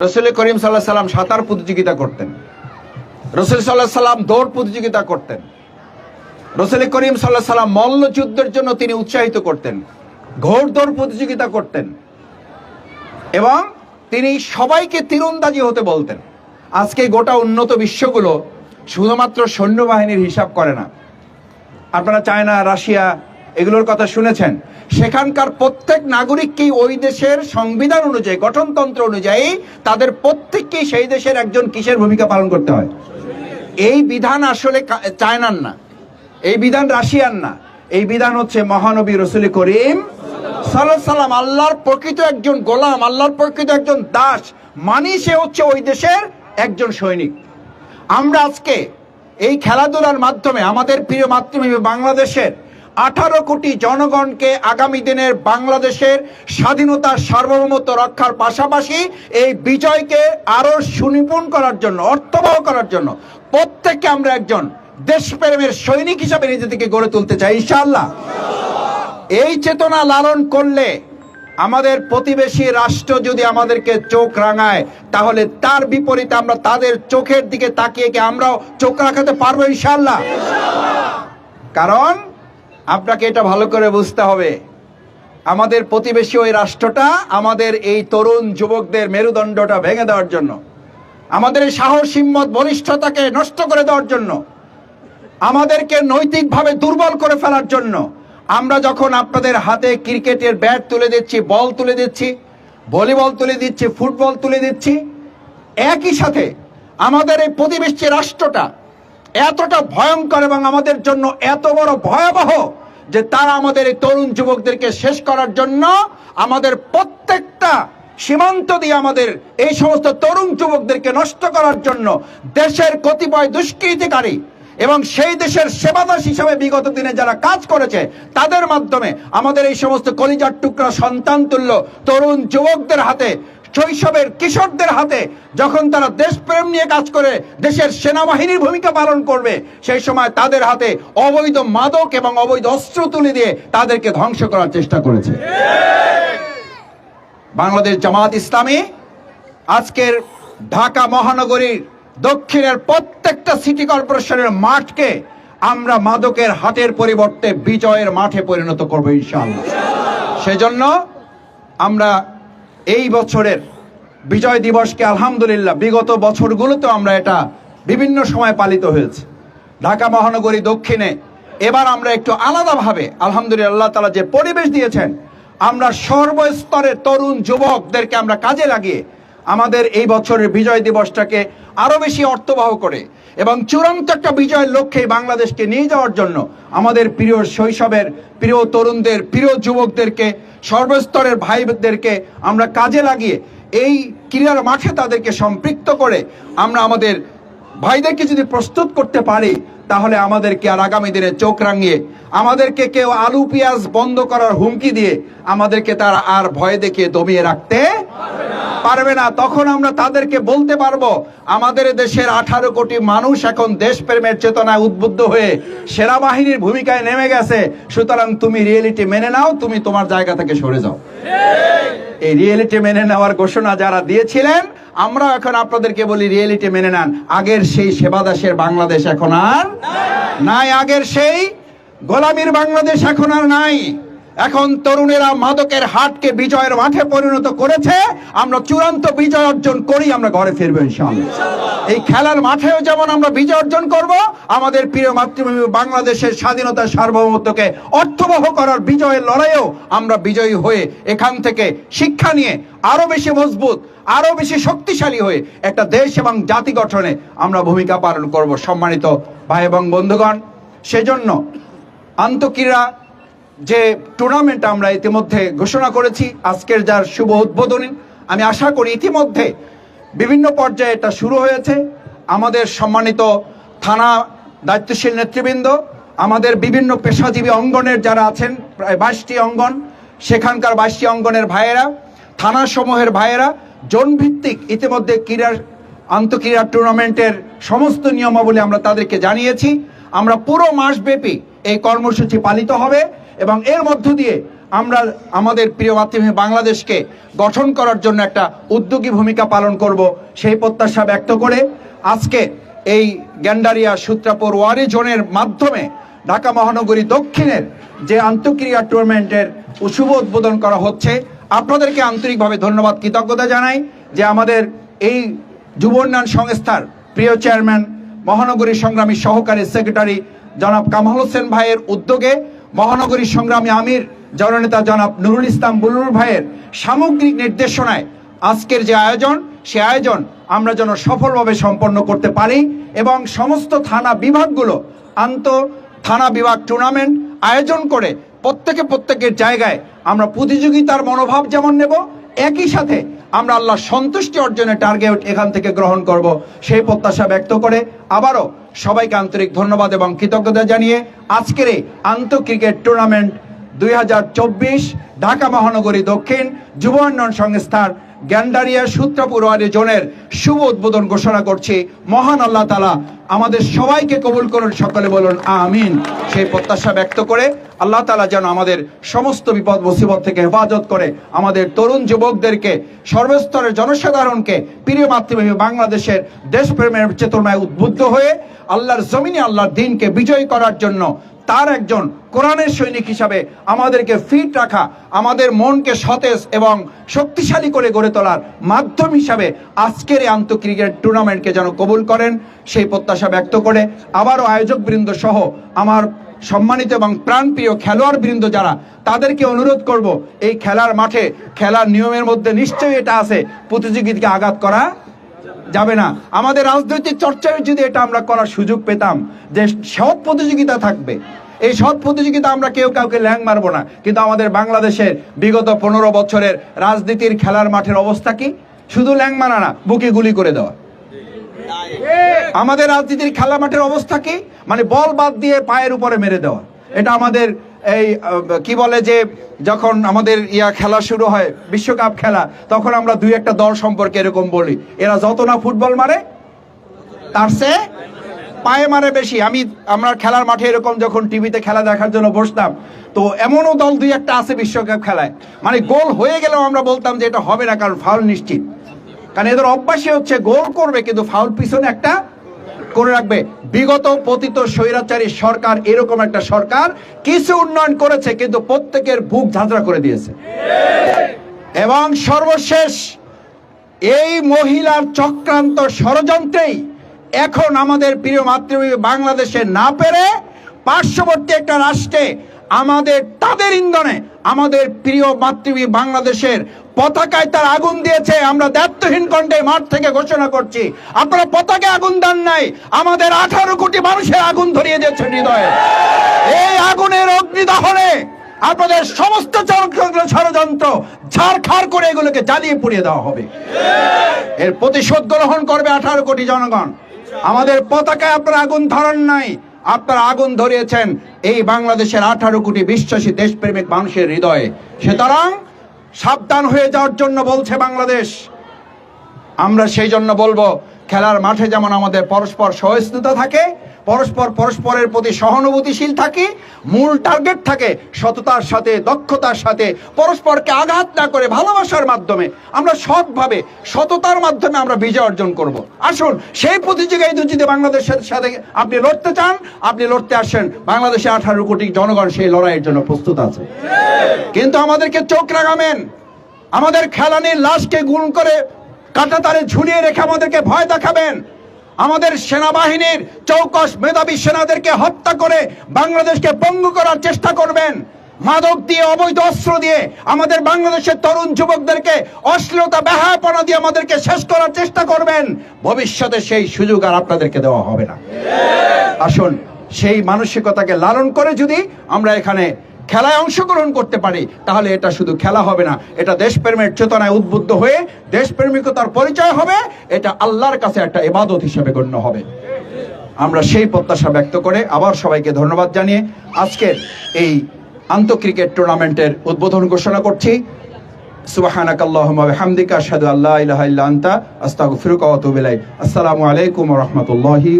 রসুল করিম সাল্লাহ সাল্লাম সাঁতার প্রতিযোগিতা করতেন। রসুল সাল্লাহ সাল্লাম দৌড় প্রতিযোগিতা করতেন। রসুল করিম সাল্লাহ সাল্লাম মল্লযুদ্ধের জন্য তিনি উৎসাহিত করতেন। ঘোড় দৌড় প্রতিযোগিতা করতেন। এবং তিনি সবাইকে তীরন্দাজি হতে বলতেন। আজকে গোটা উন্নত বিশ্বগুলো শুধুমাত্র সৈন্যবাহিনীর হিসাব করে না। আপনারা চায়না, রাশিয়া এগুলোর কথা শুনেছেন। সেখানকার প্রত্যেক নাগরিককেই ওই দেশের সংবিধান অনুযায়ী, গঠনতন্ত্র অনুযায়ী তাদের প্রত্যেককেই সেই দেশের একজন কিসের ভূমিকা পালন করতে হয়? এই বিধান আসলে চায়নার না। এই বিধান রাশিয়ার না। এই বিধান হচ্ছে মহানবী রসুল করিম সাল্লাম, আল্লাহর প্রকৃত একজন গোলাম, আল্লাহর প্রকৃত একজন দাস, মানি সে হচ্ছে ওই দেশের একজন সৈনিক। আমরা আজকে এই খেলাধুলার মাধ্যমে আমাদের প্রিয় মাতৃভূমি বাংলাদেশের আঠারো কোটি জনগণকে আগামী দিনের বাংলাদেশের স্বাধীনতার সার্বভৌমত্ব রক্ষার পাশাপাশি এই বিজয়কে আরও সুনিপুণ করার জন্য, অর্থবহ করার জন্য প্রত্যেককে আমরা একজন দেশপ্রেমের সৈনিক হিসাবে নিজেদেরকে গড়ে তুলতে চাই, ইনশাআল্লাহ। এই চেতনা লালন করলে আমাদের প্রতিবেশী রাষ্ট্র যদি আমাদেরকে চোখ রাঙায়, তাহলে তার বিপরীতে আমরা তাদের চোখের দিকে তাকিয়ে আমরাও চোখ রাখাতে পারব ইনশাল্লাহ কারণ আপনাকে এটা ভালো করে বুঝতে হবে। আমাদের প্রতিবেশী ওই রাষ্ট্রটা আমাদের এই তরুণ যুবকদের মেরুদণ্ডটা ভেঙে দেওয়ার জন্য। আমাদের এই সাহস, হিম্মত, বলিষ্ঠতাকে নষ্ট করে দেওয়ার জন্য। আমাদেরকে নৈতিকভাবে দুর্বল করে ফেলার জন্য। আমরা যখন আপনাদের হাতে ক্রিকেটের ব্যাট তুলে দিচ্ছি, বল তুলে দিচ্ছি, ভলিবল তুলে দিচ্ছি, ফুটবল তুলে দিচ্ছি, একই সাথে আমাদের এই প্রতিবেশী রাষ্ট্রটা এতটা ভয়ঙ্কর এবং আমাদের জন্য এত বড় ভয়াবহ যে তারা আমাদের এই তরুণ যুবকদেরকে শেষ করার জন্য আমাদের প্রত্যেকটা সীমান্ত দিয়ে আমাদের এই সমস্ত তরুণ যুবকদেরকে নষ্ট করার জন্য দেশের কতিপয় দুষ্কৃতিকারী এবং সেই দেশের সেবাদাস হিসাবে বিগত দিনে যারা কাজ করেছে, তাদের মাধ্যমে আমাদের এই সমস্ত কলিজার টুকরা সন্তান তুল্য তরুণ যুবকদের হাতে শৈশবের কিশোরদের হাতে যখন তারা দেশপ্রেম নিয়ে কাজ করে, দেশের সেনাবাহিনীর ভূমিকা পালন করবে, সেই সময় তাদের হাতে অবৈধ মাদক এবং অবৈধ অস্ত্র তুলে দিয়ে তাদেরকে ধ্বংস করার চেষ্টা করেছে। বাংলাদেশ জামাত ইসলামী আজকের ঢাকা মহানগরীর দক্ষিণের প্রত্যেকটা সিটি কর্পোরেশনের মাঠকে আমরা মাদকের হাটের পরিবর্তে বিজয়ের মাঠে পরিণত করব ইনশাআল্লাহ। সেজন্য আমরা এই বছরের বিজয় দিবসকে আলহামদুলিল্লাহ বিগত বছরগুলোতে আমরা এটা বিভিন্ন সময় পালিত হয়েছে। ঢাকা মহানগরী দক্ষিণে এবার আমরা একটু আলাদাভাবে আলহামদুলিল্লাহ তালা যে পরিবেশ দিয়েছেন, আমরা সর্বস্তরের তরুণ যুবকদেরকে আমরা কাজে লাগিয়ে আমাদের এই বছরের বিজয় দিবসটাকে আরও বেশি অর্থবহ করে এবং চূড়ান্ত একটা বিজয়ের লক্ষ্যে বাংলাদেশকে নিয়ে যাওয়ার জন্য আমাদের প্রিয় শৈশবের, প্রিয় তরুণদের, প্রিয় যুবকদেরকে সর্বস্তরের ভাইদেরকে আমরা কাজে লাগিয়ে এই ক্রীড়ার মাঠে তাদেরকে সম্পৃক্ত করে আমরা আমাদের ভাইদেরকে যদি প্রস্তুত করতে পারি, তাহলে আমাদেরকে আর আগামী দিনে চোখ রাঙিয়ে, আমাদেরকে কেউ আলু, পেঁয়াজ বন্ধ করার হুমকি দিয়ে আমাদেরকে তারা আর ভয় দেখিয়ে দমিয়ে রাখতে পারবে না, তখন আমরা তাদেরকে বলতে পারব, আমাদের দেশের আঠারো কোটি মানুষ এখন দেশপ্রেমের চেতনায় উদ্বুদ্ধ হয়ে সেনাবাহিনীর ভূমিকায় নেমে গেছে। সুতরাং তুমি রিয়েলিটি মেনে নাও, তুমি তোমার জায়গা থেকে সরে যাও। এই রিয়েলিটি মেনে নেওয়ার ঘোষণা যারা দিয়েছিলেন, আমরা এখন আপনাদেরকে বলি রিয়েলিটি মেনে নেন। আগের সেই সেবাদাসের বাংলাদেশ এখন আর নাই। আগের সেই গোলামীর বাংলাদেশ এখন আর নাই। এখন তরুণেরা মাদকের হাটকে বিজয়ের মাঠে পরিণত করেছে। আমরা চূড়ান্ত বিজয় অর্জন করি, আমরা ঘরে ফিরবো এই খেলার মাঠেও যেমন আমরা বিজয় অর্জন করব, আমাদের প্রিয় মাতৃভূমি বাংলাদেশের স্বাধীনতার সার্বভৌমত্বকে অর্থবহ করার বিজয়ের লড়াইয়েও আমরা বিজয়ী হয়ে এখান থেকে শিক্ষা নিয়ে আরও বেশি মজবুত, আরও বেশি শক্তিশালী হয়ে একটা দেশ এবং জাতি গঠনে আমরা ভূমিকা পালন করব। সম্মানিত ভাই এবং বন্ধুগণ, সেজন্য আন্তঃক্রীড়া যে টুর্নামেন্ট আমরা ইতিমধ্যে ঘোষণা করেছি, আজকের যার শুভ উদ্বোধনী, আমি আশা করি ইতিমধ্যে বিভিন্ন পর্যায়ে এটা শুরু হয়েছে। আমাদের সম্মানিত থানা দায়িত্বশীল নেতৃবৃন্দ, আমাদের বিভিন্ন পেশাজীবী অঙ্গনের যারা আছেন, প্রায় বাইশটি অঙ্গন, সেখানকার বাইশটি অঙ্গনের ভাইয়েরা থানা সমূহের ভাইয়েরা, জোনভিত্তিক ইতিমধ্যে ক্রীড়ার, আন্তঃক্রীড়া টুর্নামেন্টের সমস্ত নিয়মাবলী আমরা তাদেরকে জানিয়েছি। আমরা পুরো মাসব্যাপী এই কর্মসূচি পালিত হবে। এবং এর মধ্য দিয়ে আমরা আমাদের প্রিয় মাতৃভূমি বাংলাদেশকে গঠন করার জন্য একটা উদ্যোগী ভূমিকা পালন করব সেই প্রত্যাশা ব্যক্ত করে আজকে এই গ্যান্ডারিয়া সূত্রাপুর ওয়ারি জোনের মাধ্যমে ঢাকা মহানগরী দক্ষিণের যে আন্তঃক্রিয়া টুর্নামেন্টের শুভ উদ্বোধন করা হচ্ছে, আপনাদেরকে আন্তরিকভাবে ধন্যবাদ, কৃতজ্ঞতা জানাই যে আমাদের এই যুব উন্নয়ন সংস্থার প্রিয় চেয়ারম্যান, মহানগরী সংগ্রামী সহকারী সেক্রেটারি জনাব কামাল হোসেন ভাইয়ের উদ্যোগে মহানগরী সংগ্রামী আমির, জননেতা জনাব নুরুল ইসলাম বুলুর ভাইয়ের সামগ্রিক নির্দেশনায় আজকের যে আয়োজন, সে আয়োজন আমরা যেন সফলভাবে সম্পন্ন করতে পারি এবং সমস্ত থানা বিভাগগুলো আন্ত থানা বিভাগ টুর্নামেন্ট আয়োজন করে প্রত্যেকে প্রত্যেকের জায়গায় আমরা প্রতিযোগিতার মনোভাব যেমন নেব, একই সাথে আমরা আল্লাহ সন্তুষ্টি অর্জনের টার্গেট এখান থেকে গ্রহণ করব, সেই প্রত্যাশা ব্যক্ত করে আবারও সবাইকে আন্তরিক ধন্যবাদ এবং কৃতজ্ঞতা জানিয়ে আজকের এই আন্ত ক্রিকেট টুর্নামেন্ট দুই হাজার চব্বিশ ঢাকা মহানগরী দক্ষিণ যুব উন্নয়ন সংস্থার গ্যান্ডারিয়া সূত্রপুর জোনের শুভ উদ্বোধন ঘোষণা করছি। মহান আল্লাহ তালা আমাদের সবাইকে কবুল করুন, সকলে বলুন আমিন। সেই প্রত্যাশা ব্যক্ত করে আল্লাহ তালা যেন আমাদের সমস্ত বিপদ, মুসিবত থেকে হেফাজত করে আমাদের তরুণ যুবকদেরকে, সর্বস্তরের জনসাধারণকে, প্রিয় মাতৃভূমি বাংলাদেশের দেশপ্রেমের চেতনায় উদ্বুদ্ধ হয়ে আল্লাহর জমিনে, আল্লাহর দিনকে বিজয় করার জন্য তার একজন কোরআনের সৈনিক হিসাবে আমাদেরকে ফিট রাখা, আমাদের মনকে সতেজ এবং শক্তিশালী করে গড়ে তোলার মাধ্যম হিসাবে আজকের এই আন্তঃ ক্রিকেট টুর্নামেন্টকে যেন কবুল করেন, সেই প্রত্যাশা ব্যক্ত করে আবারও আয়োজকবৃন্দ সহ আমার সম্মানিত এবং প্রাণপ্রিয় খেলোয়াড় বৃন্দ যারা, তাদেরকে অনুরোধ করব, এই খেলার মাঠে খেলার নিয়মের মধ্যে নিশ্চয়ই এটা আছে প্রতিযোগিতাকে আঘাত করা যাবে না। আমাদের রাজনৈতিক চর্চায় যদি এটা আমরা করার সুযোগ পেতাম যে সৎ প্রতিযোগিতা থাকবে, এই সৎ প্রতিযোগিতা আমরা কেউ কাউকে ল্যাং মারবো না। কিন্তু আমাদের বাংলাদেশের বিগত পনেরো বছরের রাজনীতির খেলার মাঠের অবস্থা কি? শুধু ল্যাং মারা না, বুকে গুলি করে দেওয়া। আমাদের রাজনীতির খেলা মাঠের অবস্থা কি? মানে বল বাদ দিয়ে পায়ের উপরে মেরে দেওয়া। এটা আমাদের এই কি বলে যে যখন আমাদের ইয়া খেলা শুরু হয়, বিশ্বকাপ খেলা, তখন আমরা দুই একটা দল সম্পর্কে এরকম বলি। এরা যত না ফুটবল মারে, তার সে পায়ে মারে বেশি। আমি, আমরা খেলার মাঠে এরকম যখন টিভিতে খেলা দেখার জন্য বসতাম, তো এমনও দল দুই একটা আছে বিশ্বকাপ খেলায়। মানে গোল হয়ে গেলেও আমরা বলতাম যে এটা হবে না, কারণ ফাউল নিশ্চিত। কারণ এদের অভ্যাসই হচ্ছে গোল করবে, কিন্তু ফাউল পিছনে একটা করে রাখবে। বিগত পতিত স্বৈরাচারী সরকার এরকম একটা সরকার কিছু উন্নয়ন করেছে, কিন্তু প্রত্যেকের বুক ঝাঁঝরা করে দিয়েছে। এবং সর্বশেষ এই মহিলার চক্রান্ত ষড়যন্ত্রেই এখন আমাদের প্রিয় মাতৃভূমি বাংলাদেশে না পেরে পার্শ্ববর্তী একটা রাষ্ট্রে আমাদের, তাদের ইন্ধনে আমাদের প্রিয় মাতৃভূমি বাংলাদেশের পতাকায় তার আগুন দিয়েছে। আমরা দায়িত্বহীন কণ্ঠে মাঠ থেকে ঘোষণা করছি। আপনারা পতাকায় আগুন দেন নাই, আমাদের আঠারো কোটি মানুষের আগুন ধরিয়ে দিয়েছে হৃদয়ে। এই আগুনের অগ্নিদহনে আপনাদের সমস্ত ষড়যন্ত্র ঝাড়খাড় করে এগুলোকে জ্বালিয়ে পুড়িয়ে দেওয়া হবে। এর প্রতিশোধ গ্রহণ করবে আঠারো কোটি জনগণ। আমাদের পতাকায় আপনারা আগুন ধরান নাই আপনারা আগুন ধরিয়েছেন এই বাংলাদেশের আঠারো কোটি বিশ্বাসী দেশপ্রেমিক মানুষের হৃদয়ে। সুতরাং সাবধান হয়ে যাওয়ার জন্য বলছে বাংলাদেশ। আমরা সেই জন্য বলব, খেলার মাঠে যেমন আমাদের পরস্পর সহিষ্ণুতা থাকে পরস্পর পরস্পরের প্রতি সহানুভূতিশীল থাকি, মূল টার্গেট থাকে সততার সাথে, দক্ষতার সাথে, পরস্পরকে আঘাত না করে ভালোবাসার মাধ্যমে। আমরা সৎভাবে সততার মাধ্যমে আমরা বিজয় অর্জন করব। আসুন, সেই প্রতিযোগিতায় যদি বাংলাদেশের সাথে আপনি লড়তে চান, আপনি লড়তে আসেন। বাংলাদেশে আঠারো কোটি জনগণ সেই লড়াইয়ের জন্য প্রস্তুত আছে। কিন্তু আমাদেরকে চোখ রাগামেন আমাদের খেলানির লাশকে গুণ করে কাটাতারে ঝুলিয়ে রেখে আমাদেরকে ভয় দেখাবেন। আমাদের সেনাবাহিনীর চৌকস মেধাবী সেনাদেরকে হত্যা করে বাংলাদেশকে পঙ্গু করার চেষ্টা করবেন। মাদক দিয়ে, অবৈধ অস্ত্র দিয়ে আমাদের বাংলাদেশের তরুণ যুবকদেরকে অশ্লীলতা ব্যাহাপনা দিয়ে আমাদেরকে শেষ করার চেষ্টা করবেন। ভবিষ্যতে সেই সুযোগ আর আপনাদেরকে দেওয়া হবে না। আসুন, সেই মানসিকতাকে লালন করে যদি আমরা এখানে খেলায় অংশগ্রহণ করতে পারি, তাহলে এটা শুধু খেলা হবে না। এটা দেশপ্রেমের চেতনায় উদ্বুদ্ধ হয়ে দেশপ্রেমিকতার পরিচয় হবে, এটা আল্লাহর কাছে একটা এবাদত হিসেবে গণ্য হবে। আমরা সেই প্রত্যাশা ব্যক্ত করে আবার সবাইকে ধন্যবাদ জানিয়ে আজকের এই আন্তঃ ক্রিকেট টুর্নামেন্টের উদ্বোধন ঘোষণা করছি। সুবহানাক আল্লাহুম্মা বিহামদিকা, আশহাদু আসসালামু আলাইকুম ওয়া রাহমাতুল্লাহি